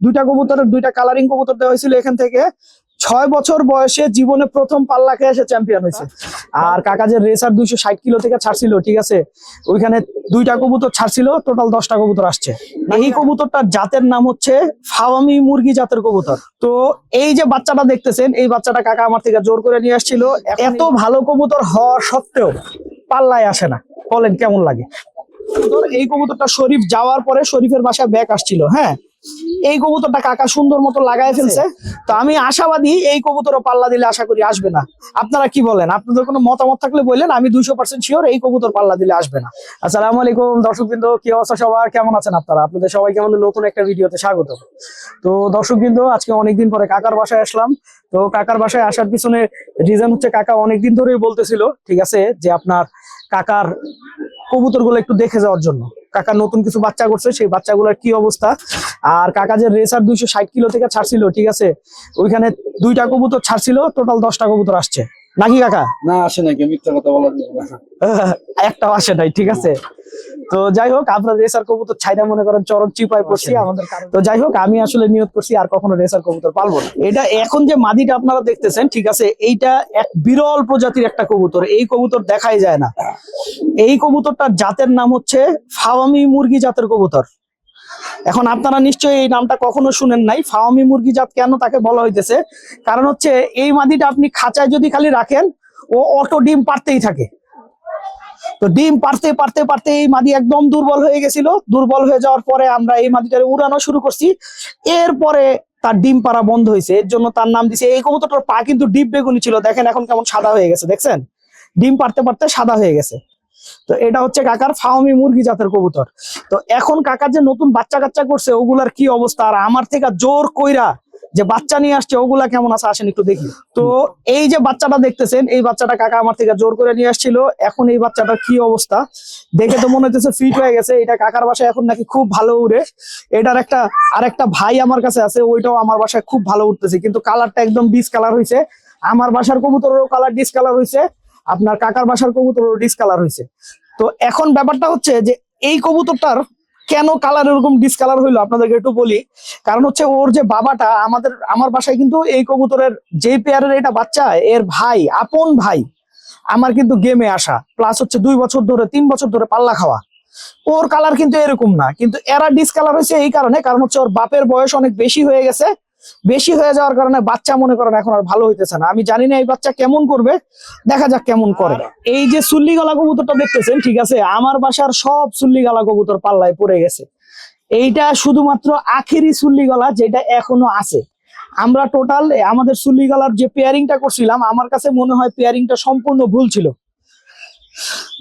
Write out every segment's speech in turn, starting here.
দুইটা কবুতরের দুইটা কালারিং কবুতর দেওয়া হয়েছিল এখান থেকে। ছয় বছর বয়সে জীবনে প্রথম পাল্লা খেয়ে এসে চ্যাম্পিয়ন হয়েছে। আর কাকা যে রেসার দুইশো ষাট কিলো থেকে ছাড়ছিল ঠিক আছে? ওইখানে দুইটা কবুতর ছাড়ছিল টোটাল দশটা কবুতর আসছে। এই কবুতরটার জাতের নাম হচ্ছে ফাওয়ামি মুরগি জাতের কবুতর। তো এই যে বাচ্চাটা দেখতেছেন এই বাচ্চাটা কাকা আমার থেকে জোর করে নিয়ে আসছিল। এত ভালো কবুতর হওয়া সত্ত্বেও পাল্লায় আসে না। বলেন কেমন লাগে? এই কবুতরটা শরীফ যাওয়ার পরে শরীফের বাসায় ব্যাক আসছিল হ্যাঁ? এই কবুতরটা কাকা সুন্দর মতো লাগায় ফেলছে। তো আমি আশাবাদী এই কবুতরও পাল্লা দিলে আশা করি আসবে না। আপনারা কি বলেন? আপনাদের কোনো মতামত থাকলে বললেন আমি দুইশো পার্সেন্ট শিওর এই কবুতর পাল্লা দিলে আসবে না। আসসালামু আলাইকুম দর্শকবৃন্দ কি অবস্থা সবার? কেমন আছেন আপনারা? আপনাদের সবাইকে আমাদের নতুন একটা ভিডিওতে স্বাগত। তো দর্শকবৃন্দ আজকে অনেকদিন পরে কাকার বাসায় আসলাম। তো কাকার বাসায় আসার পিছনে রিজন হচ্ছে কাকা অনেকদিন ধরেই বলতেছিল ঠিক আছে যে আপনার কাকার কবুতরগুলো একটু দেখে যাওয়ার জন্য। কাকা নতুন কিছু বাচ্চা করছে, সেই বাচ্চাগুলোর কি অবস্থা? আর কাকা যে রেসার দুইশো ষাট কিলো থেকে ছাড়ছিল, ঠিক আছে? ওইখানে দুইটা কবুতর ছাড়ছিল, টোটাল দশটা কবুতর আসছে। নাকি কাকা? না আসে নাকি মিথ্যা কথা বলা একটাও আসে নাই ঠিক আছে। তো যাই হোক আপনার রেসার কবুতর ছাইদা মনে করেন চরম চিপায় পড়ছি আমাদের তো যাই হোক আমি আসলে নিয়োগ করছি আর কখনো রেসার কবুতর পালবো না। এটা এখন যে মাদিটা আপনারা দেখতেছেন ঠিক আছে এইটা এক বিরল প্রজাতির একটা কবুতর। এই কবুতর দেখাই যায় না। এই কবুতরটার জাতের নাম হচ্ছে ফাওয়ামি মুরগি জাতের কবুতর। এখন আপনারা নিশ্চয়ই এই নামটা কখনো শুনেন নাই। ফাওয়ামি মুরগি জাত কেন তাকে বলা হইতেছে? কারণ হচ্ছে এই মাদিটা আপনি খাঁচায় যদি খালি রাখেন, ও অটো ডিম পারতেই থাকে। তো ডিম পারতে পারতে পারতে এই মাদি একদম দুর্বল হয়ে গেছিল। দুর্বল হয়ে যাওয়ার পরে আমরা এই মাদিটারে উড়ানো শুরু করছি। এরপরে তার ডিম পাড়া বন্ধ হয়েছে। এর জন্য তার নাম দিছে, এই কবুতরটার পা কিন্তু ডিপ বেগুনি ছিল। দেখেন এখন কেমন সাদা হয়ে গেছে, দেখছেন? ডিম পারতে পারতে সাদা হয়ে গেছে। তো এটা হচ্ছে কাকার ফাওমি মুরগি জাতের কবুতর। তো এখন কাকার যে নতুন বাচ্চা কাচ্চা করছে, ওগুলার কি অবস্থা? আর আমার থেকে জোর কইরা যে বাচ্চা নিয়ে আসছে, ওগুলা কেমন আছে আসেন একটু দেখি। তো এই যে বাচ্চাটা দেখতেছেন, এই বাচ্চাটা কাকা আমার থেকে জোর করে নিয়ে আসছিল। এখন এই বাচ্চাটার কি অবস্থা? দেখে তো মনে হচ্ছে ফিট হয়ে গেছে। এটা কাকার বাসায় এখন নাকি খুব ভালো উড়ে। এটার একটা আর একটা ভাই আমার কাছে আছে, ওইটাও আমার বাসায় খুব ভালো উঠতেছে কিন্তু কালারটা একদম ডিসকালার হয়েছে আমার বাসার কবুতরেরও কালার ডিসকালার হয়েছে আপনার কাকার বাসার কবুতরেরও ডিসকালার হয়েছে। তো এখন ব্যাপারটা হচ্ছে যে এই কবুতরটার কেন কালার এরকম ডিসকালার হইল আপনাদেরকে একটু বলি। কারণ হচ্ছে ওর যে বাবাটা আমাদের, আমার বাসায় কিন্তু এই কবুতরের যে পেয়ারের এটা বাচ্চা, এর ভাই, আপন ভাই, আমার কিন্তু গেমে আসা। প্লাস হচ্ছে দুই বছর ধরে, তিন বছর ধরে পাল্লা খাওয়া। ওর কালার কিন্তু এরকম না। কিন্তু এরা ডিসকালার হয়েছে এই কারণে, কারণ হচ্ছে ওর বাপের বয়স অনেক বেশি হয়ে গেছে। বেশি হয়ে যাওয়ার কারণে বাচ্চা মনে করেন এখন আর ভালো হইতেছে না। আমি জানি না এই বাচ্চা কেমন করবে দেখা যাক কেমন করে। এই যে সুল্লি গালা কবুতরটা দেখতেছেন ঠিক আছে? আমার বাসার সব সুল্লি গালা কবুতর পাল্লায় পড়ে গেছে। এইটা শুধুমাত্র আখেরি চুল্লি গলা যেটা এখনও আছে। আমরা টোটাল আমাদের সুল্লি গলার যে পেয়ারিংটা করছিলাম আমার কাছে মনে হয় পেয়ারিংটা সম্পূর্ণ ভুল ছিল।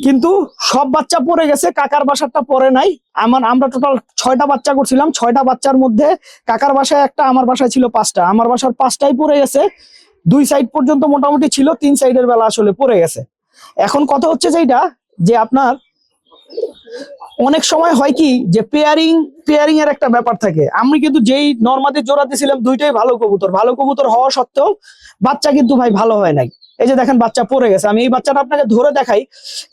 কিন্তু সব বাচ্চা পরে গেছে, কাকার বাসারটা পরে নাই। আমার, আমরা টোটাল ছয়টা বাচ্চা করছিলাম, ছয়টা বাচ্চার মধ্যে কাকার বাসায় একটা, আমার বাসায় ছিল পাঁচটা। আমার বাসার পাঁচটাই পরে গেছে। দুই সাইড পর্যন্ত মোটামুটি ছিল, তিন সাইডের বেলা আসলে পরে গেছে। এখন কথা হচ্ছে যেটা যে আপনার অনেক সময় হয় কি যে পেয়ারিং পেয়ারিং এর একটা ব্যাপার থাকে। আমি কিন্তু যেই নর্মাদি জোড়া দিয়েছিলাম দুইটাই ভালো কবুতর। ভালো কবুতর হওয়া সত্ত্বেও বাচ্চা কিন্তু ভাই ভালো হয় নাই। এই যে দেখেন, বাচ্চা পড়ে গেছে। আমি এই বাচ্চাটা আপনাকে ধরে দেখাই।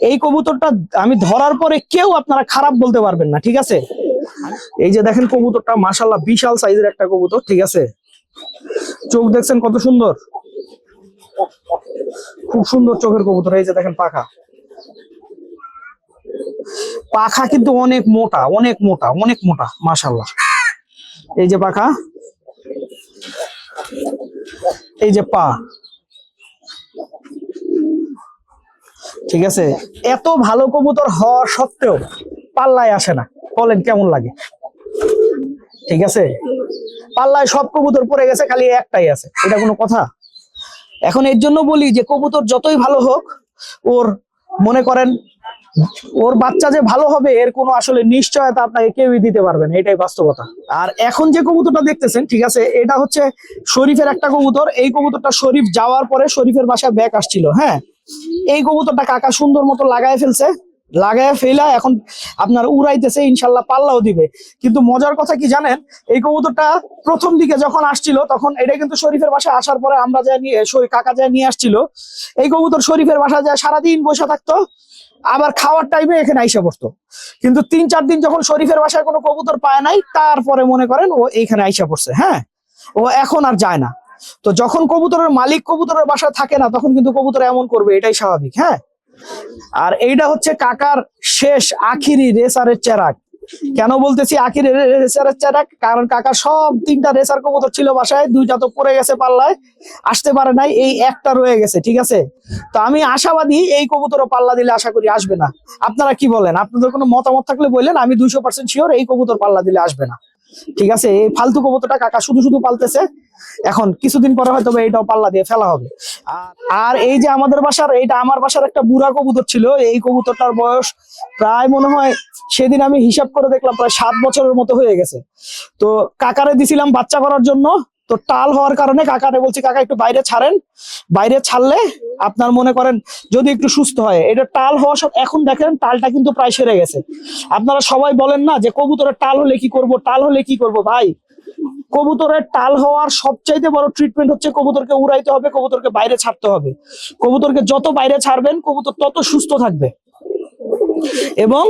এই কবুতরটা আমি ধরার পরে কেউ আপনারা খারাপ বলতে পারবেন না, ঠিক আছে? এই যে দেখেন কবুতরটা মাশাল্লাহ বিশাল সাইজের একটা কবুতর, ঠিক আছে? চোখ দেখছেন কত সুন্দর? খুব সুন্দর চোখের কবুতর। এই যে দেখেন পাখা। পাখা কিন্তু অনেক মোটা অনেক মোটা অনেক মোটা মাশাল্লাহ এই যে পাখা, এই যে পা। ঠিক আছে? এত ভালো কবুতর হওয়া সত্ত্বেও পাল্লায় আসে না। বলেন কেমন লাগে? ঠিক আছে? পাল্লায় সব কবুতর পড়ে গেছে, খালি একটাই আছে। এটা কোনো কথা? এখন এর জন্য বলি যে, কবুতর যতই ভালো হোক, ওর মনে করেন ওর বাচ্চা যে ভালো হবে, এর কোনো আসলে নিশ্চয়তা আপনাকে কেউই দিতে পারবে না, এটাই বাস্তবতা। আর এখন যে কবুতরটা দেখতেছেন, ঠিক আছে, এটা হচ্ছে শরীফের একটা কবুতর। এই কবুতরটা শরীফ যাওয়ার পরে শরীফের বাসায় ব্যাক আসছিল হ্যাঁ? এই কবুতরটা কাকা সুন্দর মতো লাগায় ফেলছে, লাগায় ফেলা এখন আপনার উড়াইতেছে, ইনশাল্লাহ পাল্লাও দিবে। কিন্তু মজার কথা কি জানেন, এই কবুতরটা প্রথম দিকে যখন আসছিল, তখন এটা কিন্তু শরীফের বাসায় আসার পরে আমরা যা নিয়ে কাকা যা নিয়ে আসছিল, এই কবুতর শরীফের বাসায় যা সারাদিন বসে থাকতো আবার খাওয়ার টাইমে এখানে আইসে পড়তো। কিন্তু তিন চার দিন যখন শরীফের বাসায় কোনো কবুতর পায় নাই, তারপরে মনে করেন ও এইখানে আইসা পড়ছে হ্যাঁ? ও এখন আর যায় না। তো যখন কবুতরের মালিক কবুতরের বাসায় থাকে না, তখন কিন্তু কবুতর এমন করবে, এটাই স্বাভাবিক হ্যাঁ? আর এইটা হচ্ছে কাকার শেষ, আখিরি রেসারের চেরাক। কেন বলতেছি? আখির কারণ কাকা সব তিনটা রেসার কবুতর ছিল বাসায় দুইটা তো পড়ে গেছে পাল্লায়, আসতে পারে নাই, এই একটা রয়ে গেছে, ঠিক আছে? তো আমি আশাবাদী এই কবুতরও পাল্লা দিলে আশা করি আসবে না। আপনারা কি বলেন? আপনাদের কোনো মতামত থাকলে বললেন, আমি দুইশো পার্সেন্ট শিওর এই কবুতর পাল্লা দিলে আসবে না। ঠিক আছে? এই ফালতু কবুতরটা কাকা শুধু শুধু পালতেছে। এখন কিছুদিন পরে হয়তো এটাও পাল্লা দিয়ে ফেলা হবে। আর এই যে আমাদের বাসার, এইটা আমার বাসার একটা বুড়া কবুতর ছিল। এই কবুতরটার বয়স প্রায় মনে হয় সেদিন আমি হিসাব করে দেখলাম প্রায় সাত বছরের মতো হয়ে গেছে। তো কাকারে দিছিলাম বাচ্চা করার জন্য। তো টাল হওয়ার কারণে কাকারে বলছি, কাকা, একটু বাইরে ছাড়েন। বাইরে ছাড়লে আপনার মনে করেন যদি একটু সুস্থ হয়, এটা টাল হওয়া সব এখন দেখেন টালটা কিন্তু প্রায় সেরে গেছে। আপনারা সবাই বলেন না যে কবুতরের টাল হলে কি করব, টাল হলে কি করব? ভাই, কবুতরের টাল হওয়ার সবচাইতে বড় ট্রিটমেন্ট হচ্ছে কবুতরকে উড়াইতে হবে, কবুতরকে বাইরে ছাড়তে হবে। কবুতরকে যত বাইরে ছাড়বেন, কবুতর তত সুস্থ থাকবে। এবং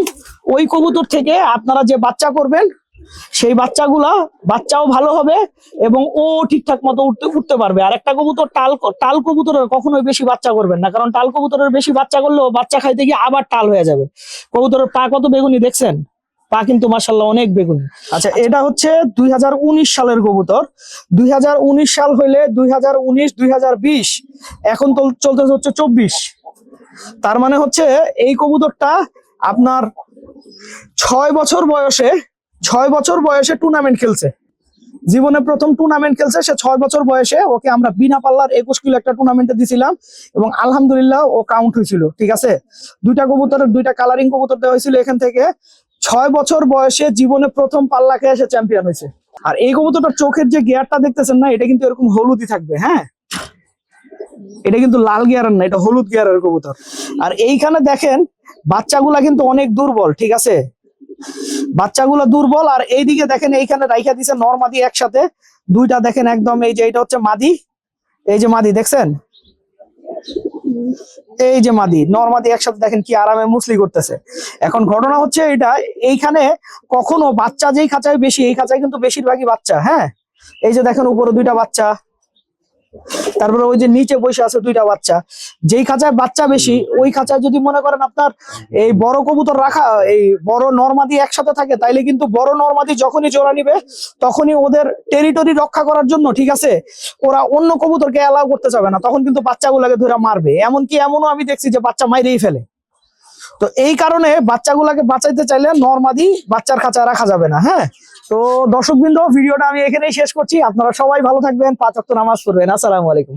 ওই কবুতর থেকে আপনারা যে বাচ্চা করবেন সেই বাচ্চাগুলা বাচ্চাও ভালো হবে এবং ও ঠিকঠাক মতো উঠতে উঠতে পারবে। আর একটা কবুতর টাল টাল কবুতরের কখনোই বেশি বাচ্চা করবেন না। কারণ টাল কবুতরের বেশি বাচ্চা করলেও বাচ্চা খাইতে গিয়ে আবার টাল হয়ে যাবে। কবুতরের পা কত বেগুনি দেখছেন? পা কিন্তু মার্শাল্লাহ অনেক বেগুনি। আচ্ছা এটা হচ্ছে দুই হাজার উনিশ সালের কবুতর। দুই হাজার উনিশ সাল হইলে দুই হাজার উনিশ দুই এখন তো চলতেছে হচ্ছে চব্বিশ। তার মানে হচ্ছে এই কবুতরটা আপনার ছয় বছর বয়সে ছয় বছর বয়সে টুর্নামেন্ট খেলছে। জীবনে প্রথম টুর্নামেন্ট খেলছে, সে ছয় বছর বয়সে ওকে আমরা বিনা পাল্লার একুশ কিলো একটা টুর্নামেন্টে দিছিলাম এবং আলহামদুলিল্লাহ ও কাউন্ট হয়েছিল, ঠিক আছে? দুইটা কবুতরের দুইটা কালারিং কবুতর দেওয়া হয়েছিল এখান থেকে। ছয় বছর বয়সে জীবনে প্রথম পাল্লা খেয়ে সে চ্যাম্পিয়ন হয়েছে। আর এই কবুতরটার চোখের যে গিয়ারটা দেখতেছেন না, এটা কিন্তু এরকম হলুদই থাকবে হ্যাঁ? এটা কিন্তু লাল গিয়ারের না, এটা হলুদ গিয়ারের কবুতর। আর এইখানে দেখেন, বাচ্চাগুলা কিন্তু অনেক দুর্বল, ঠিক আছে? বাচ্চাগুলো দুর্বল, আর এইদিকে দেখেন এইখানে রাইখা দিছে নর মাদি একসাথে। দুইটা দেখেন একদম এই যে এটা হচ্ছে মাদি। এই যে মাদি, দেখছেন? এই যে মাদি, নর মাদি একসাথে দেখেন কি আরামে মুসলি করতেছে। এখন ঘটনা হচ্ছে এটা এইখানে কখনো বাচ্চা যেই খাঁচায় বেশি, এই খাঁচায় কিন্তু বেশিরভাগই বাচ্চা হ্যাঁ? এই যে দেখেন উপরে দুইটা বাচ্চা। তারপরে ওই যে নিচে বসে আছে দুইটা বাচ্চা। যেই খাঁচায় বাচ্চা বেশি ওই খাঁচায় যদি মনে করেন আপনার এই বড় কবুতর রাখা এই বড় নর্মাদি একসাথে থাকে তাইলে কিন্তু বড় নর্মাদি যখনই জোড়া নিবে তখনই ওদের টেরিটরি রক্ষা করার জন্য ঠিক আছে? ওরা অন্য কবুতরকে অ্যালাউ করতে যাবে না তখন কিন্তু বাচ্চাগুলোকে ধরে মারবে। এমনকি এমনও আমি দেখছি যে বাচ্চা মাইরেই ফেলে। তো এই কারণে বাচ্চাগুলাকে বাঁচাইতে চাইলে নর্মাদি বাচ্চার খাঁচায় রাখা যাবে না হ্যাঁ? তো দর্শক দর্শকবৃন্দ, ভিডিওটা আমি এখানেই শেষ করছি। আপনারা সবাই ভালো থাকবেন, পাঁচ ওয়াক্ত নামাজ পড়বেন। আসসালামু আলাইকুম।